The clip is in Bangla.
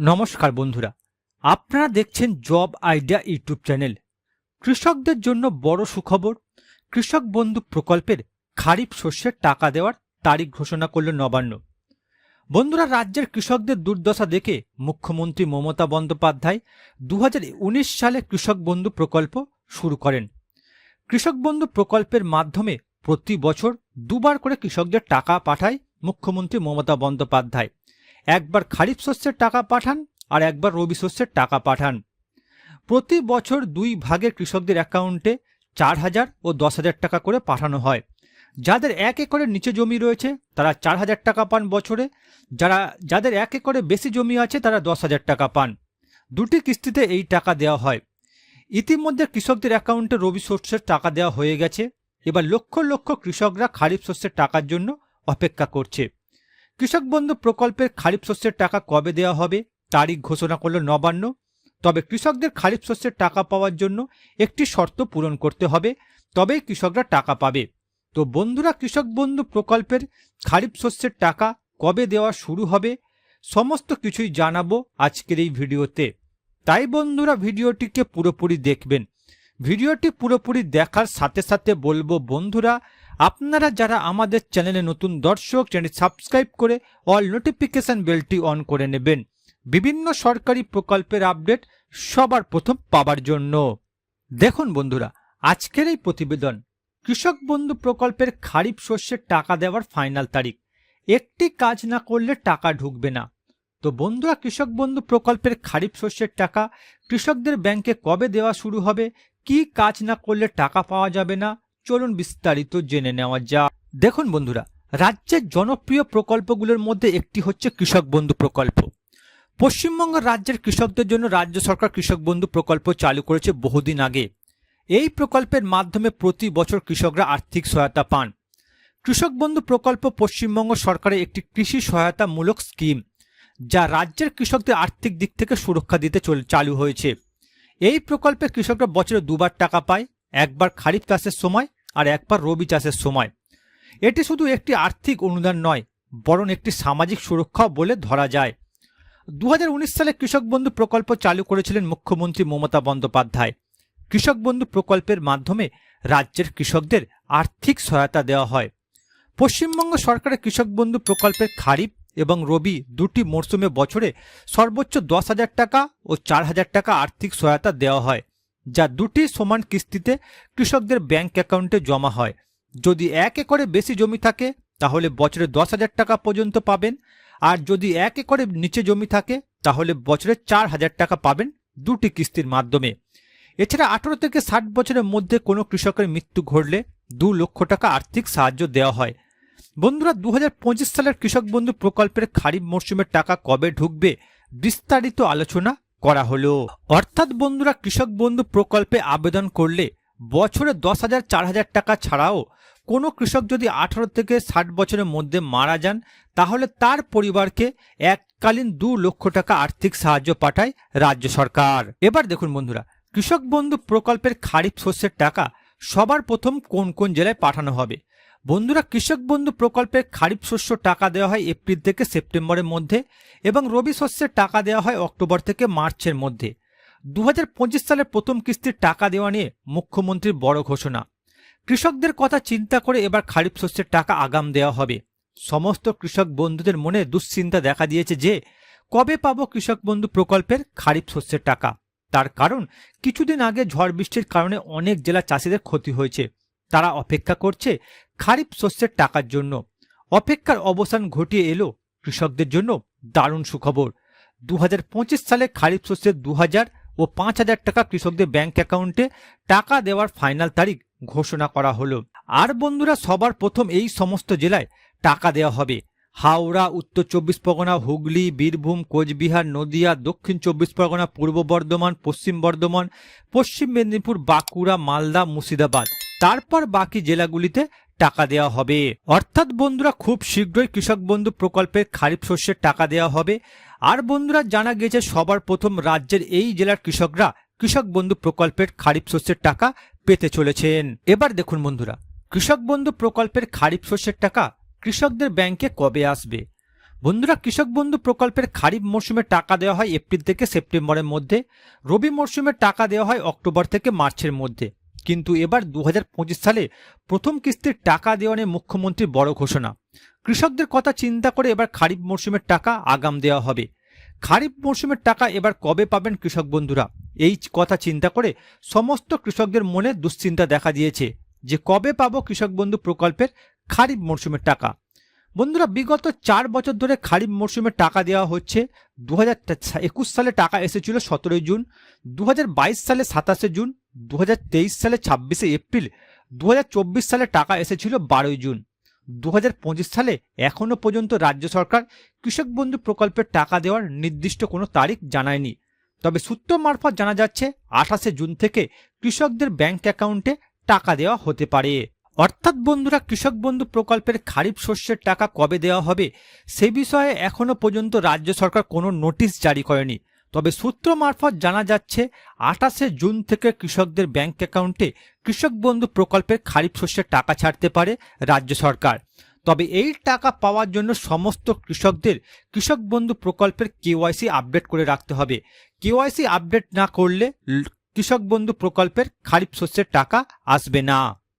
নমস্কার বন্ধুরা, আপনারা দেখছেন জব আইডিয়া ইউটিউব চ্যানেল। কৃষকদের জন্য বড় সুখবর, কৃষক বন্ধু প্রকল্পের খারিফ শস্যের টাকা দেওয়ার তারিখ ঘোষণা করল নবান্ন। বন্ধুরা, রাজ্যের কৃষকদের দুর্দশা দেখে মুখ্যমন্ত্রী মমতা বন্দ্যোপাধ্যায় দু হাজার উনিশ সালে কৃষক বন্ধু প্রকল্প শুরু করেন। কৃষক বন্ধু প্রকল্পের মাধ্যমে প্রতি বছর দুবার করে কৃষকদের টাকা পাঠায় মুখ্যমন্ত্রী মমতা বন্দ্যোপাধ্যায়। একবার খারিফ শস্যের টাকা পাঠান আর একবার রবি শস্যের টাকা পাঠান। প্রতি বছর দুই ভাগে কৃষকদের অ্যাকাউন্টে চার হাজার ও দশ হাজার টাকা করে পাঠানো হয়। যাদের এক একরের নিচে জমি রয়েছে, তারা চার হাজার টাকা পান বছরে। যারা, যাদের এক একরে বেশি জমি আছে, তারা দশ হাজার টাকা পান। দুটি কিস্তিতে এই টাকা দেওয়া হয়। ইতিমধ্যে কৃষকদের অ্যাকাউন্টে রবি শস্যের টাকা দেওয়া হয়ে গেছে। এবার লক্ষ লক্ষ কৃষকরা খারিফ শস্যের টাকার জন্য অপেক্ষা করছে। কৃষক বন্ধু প্রকল্পের খারিফ শস্যের টাকা কবে দেওয়া হবে, তারিখ ঘোষণা করল নবান্ন। তবে কৃষকদের খারিফ শস্যের টাকা পাওয়ার জন্য একটি শর্ত পূরণ করতে হবে, তবেই কৃষকরা টাকা পাবে। তো বন্ধুরা, কৃষক বন্ধু প্রকল্পের খারিফ শস্যের টাকা কবে দেওয়া শুরু হবে, সমস্ত কিছুই জানাব আজকের এই ভিডিওতে। তাই বন্ধুরা, ভিডিওটিকে পুরোপুরি দেখবেন। ভিডিওটি পুরোপুরি দেখার সাথে সাথে বলব, বন্ধুরা আপনারা যারা আমাদের চ্যানেলে নতুন দর্শক চ্যানেল সাবস্ক্রাইব করে অল নোটিফিকেশন বেলটি অন করে নেবেন। বিভিন্ন সরকারি প্রকল্পের আপডেট সবার প্রথম পাবার জন্য। দেখুন বন্ধুরা, আজকের এই প্রতিবেদন। কৃষক বন্ধু প্রকল্পের খারিফ শস্যের টাকা দেওয়ার ফাইনাল তারিখ। একটি কাজ না করলে টাকা ঢুকবে না। তো বন্ধুরা, কৃষক বন্ধু প্রকল্পের খারিফ শস্যের টাকা কৃষকদের ব্যাংকে কবে দেওয়া শুরু হবে? কি কাজ না করলে টাকা পাওয়া যাবে না? চলুন বিস্তারিত জেনে নেওয়া যাক। দেখুন বন্ধুরা, রাজ্যের জনপ্রিয় প্রকল্পগুলোর মধ্যে একটি হচ্ছে কৃষক বন্ধু প্রকল্প। পশ্চিমবঙ্গ রাজ্যের কৃষকদের জন্য রাজ্য সরকার কৃষক বন্ধু প্রকল্প চালু করেছে বহুদিন আগে। এই প্রকল্পের মাধ্যমে প্রতি বছর কৃষকরা আর্থিক সহায়তা পান। কৃষক বন্ধু প্রকল্প পশ্চিমবঙ্গ সরকারের একটি কৃষি সহায়তামূলক স্কিম, যা রাজ্যের কৃষকদের আর্থিক দিক থেকে সুরক্ষা দিতে চালু হয়েছে। এই প্রকল্পে কৃষকরা বছরে দুবার টাকা পায় একবার খারিফ চাষের সময় আর একবার রবি চাষের সময়। এটি শুধু একটি আর্থিক অনুদান নয়, বরং একটি সামাজিক সুরক্ষাও বলে ধরা যায়। দু হাজার উনিশ সালে কৃষক বন্ধু প্রকল্প চালু করেছিলেন মুখ্যমন্ত্রী মমতা বন্দ্যোপাধ্যায়। কৃষক বন্ধু প্রকল্পের মাধ্যমে রাজ্যের কৃষকদের আর্থিক সহায়তা দেওয়া হয়। পশ্চিমবঙ্গ সরকারের কৃষক বন্ধু প্রকল্পের খারিফ এবং রবি দুটি মরশুমে বছরে সর্বোচ্চ দশ হাজার টাকা ও চার হাজার টাকা আর্থিক সহায়তা দেওয়া হয়। যা দুটি সমান কিস্তিতে কৃষকদের ব্যাংক অ্যাকাউন্টে জমা হয়। যদি এক একরে বেশি জমি থাকে, তাহলে বছরে দশ হাজার টাকা পর্যন্ত পাবেন। আর যদি এক একরে নিচে জমি থাকে, তাহলে বছরে চার হাজার টাকা পাবেন দুটি কিস্তির মাধ্যমে। এছাড়া আঠারো থেকে ষাট বছরের মধ্যে কোনো কৃষকের মৃত্যু ঘটলে দু লক্ষ টাকা আর্থিক সাহায্য দেওয়া হয়। বন্ধুরা দু হাজার পঁচিশ সালের কৃষক বন্ধু প্রকল্পের খারিফ মরশুমের টাকা কবে ঢুকবে বিস্তারিত আলোচনা করা হলো। অর্থাৎ বন্ধুরা, কৃষক বন্ধু প্রকল্পে আবেদন করলে বছরে দশ হাজার, চার হাজার টাকা ছাড়াও কোনো কৃষক যদি আঠারো থেকে ষাট বছরের মধ্যে মারা যান, তাহলে তার পরিবারকে এককালীন দু লক্ষ টাকা আর্থিক সাহায্য পাঠায় রাজ্য সরকার। এবার দেখুন বন্ধুরা, কৃষক বন্ধু প্রকল্পের খারিফ শস্যের টাকা সবার প্রথম কোন কোন জেলায় পাঠানো হবে? বন্ধুরা, কৃষক বন্ধু প্রকল্পের খারিফ শস্য টাকা দেওয়া হয় এপ্রিল থেকে সেপ্টেম্বরের মধ্যে এবং রবি শস্যের টাকা দেওয়া হয় অক্টোবর থেকে মার্চের মধ্যে। দু হাজার পঁচিশ সালের প্রথম কিস্তির টাকা দেওয়া নিয়ে মুখ্যমন্ত্রীর বড় ঘোষণা। কৃষকদের কথা চিন্তা করে এবার খারিফ শস্যের টাকা আগাম দেওয়া হবে। সমস্ত কৃষক বন্ধুদের মনে দুশ্চিন্তা দেখা দিয়েছে যে, কবে পাবো কৃষক বন্ধু প্রকল্পের খারিফ শস্যের টাকা? তার কারণ, কিছুদিন আগে ঝড় বৃষ্টির কারণে অনেক জেলা চাষিদের ক্ষতি হয়েছে। তারা অপেক্ষা করছে খারিফ শস্যের টাকার জন্য। অপেক্ষার অবসান ঘটিয়ে এলো কৃষকদের জন্য দারুণ সুখবর। দু হাজার পঁচিশ সালে খারিফ শস্যের দু হাজার ও পাঁচ হাজার টাকা কৃষকদের ব্যাংক অ্যাকাউন্টে টাকা দেওয়ার ফাইনাল তারিখ ঘোষণা করা হলো। আর বন্ধুরা, সবার প্রথম এই সমস্ত জেলায় টাকা দেওয়া হবে। হাওড়া, উত্তর চব্বিশ পরগনা, হুগলি, বীরভূম, কোচবিহার, নদিয়া, দক্ষিণ চব্বিশ পরগনা, পূর্ব বর্ধমান, পশ্চিম বর্ধমান, পশ্চিম মেদিনীপুর, বাঁকুড়া, মালদা, মুর্শিদাবাদ। তারপর বাকি জেলাগুলিতে টাকা দেওয়া হবে। অর্থাৎ বন্ধুরা, খুব শীঘ্রই কৃষক বন্ধু প্রকল্পের খারিফ শস্যের টাকা দেওয়া হবে। আর বন্ধুরা, জানা গিয়েছে সবার প্রথম রাজ্যের এই জেলার কৃষকরা কৃষক বন্ধু প্রকল্পের খারিফ শস্যের টাকা পেতে চলেছেন। এবার দেখুন বন্ধুরা, কৃষক বন্ধু প্রকল্পের খারিফ শস্যের টাকা কৃষকদের ব্যাংকে কবে আসবে? বন্ধুরা, কৃষক বন্ধু প্রকল্পের খারিফ মরশুমে টাকা দেওয়া হয় এপ্রিল থেকে সেপ্টেম্বরের মধ্যে। রবি মরশুমে টাকা দেওয়া হয় অক্টোবর থেকে মার্চের মধ্যে। কিন্তু এবার দু হাজার পঁচিশ সালে প্রথম কিস্তির টাকা দেওয়া নিয়ে মুখ্যমন্ত্রীর বড় ঘোষণা। কৃষকদের কথা চিন্তা করে এবার খারিফ মরশুমের টাকা আগাম দেওয়া হবে। খারিফ মরশুমের টাকা এবার কবে পাবেন কৃষক বন্ধুরা? এই কথা চিন্তা করে সমস্ত কৃষকদের মনে দুশ্চিন্তা দেখা দিয়েছে যে কবে পাবো কৃষক বন্ধু প্রকল্পের খারিফ মরশুমের টাকা। বন্ধুরা, বিগত চার বছর ধরে খারিফ মরশুমে টাকা দেওয়া হচ্ছে। দু একুশ সালে টাকা এসেছিল সতেরোই জুন দু হাজার বাইশ সালে সাতাশে জুন দু হাজার তেইশ সালে ছাব্বিশে এপ্রিল দু হাজার চব্বিশ সালে টাকা এসেছিল বারোই জুন দু হাজার পঁচিশ সালে এখনও পর্যন্ত রাজ্য সরকার কৃষক বন্ধু প্রকল্পের টাকা দেওয়ার নির্দিষ্ট কোনো তারিখ জানায়নি। তবে সূত্র মারফত জানা যাচ্ছে, আঠাশে জুন থেকে কৃষকদের ব্যাংক অ্যাকাউন্টে টাকা দেওয়া হতে পারে। অর্থাৎ বন্ধুরা, কৃষক বন্ধু প্রকল্পের খারিফ শস্যের টাকা কবে দেওয়া হবে সে বিষয়ে এখনও পর্যন্ত রাজ্য সরকার কোনো নোটিশ জারি করেনি। তবে সূত্র মারফত জানা যাচ্ছে, আঠাশে জুন থেকে কৃষকদের ব্যাংক অ্যাকাউন্টে কৃষক বন্ধু প্রকল্পের খারিফ শস্যের টাকা ছাড়তে পারে রাজ্য সরকার। তবে এই টাকা পাওয়ার জন্য সমস্ত কৃষকদের কৃষক বন্ধু প্রকল্পের কেওয়াইসি আপডেট করে রাখতে হবে। কেওয়াইসি আপডেট না করলে কৃষক বন্ধু প্রকল্পের খারিফ শস্যের টাকা আসবে না।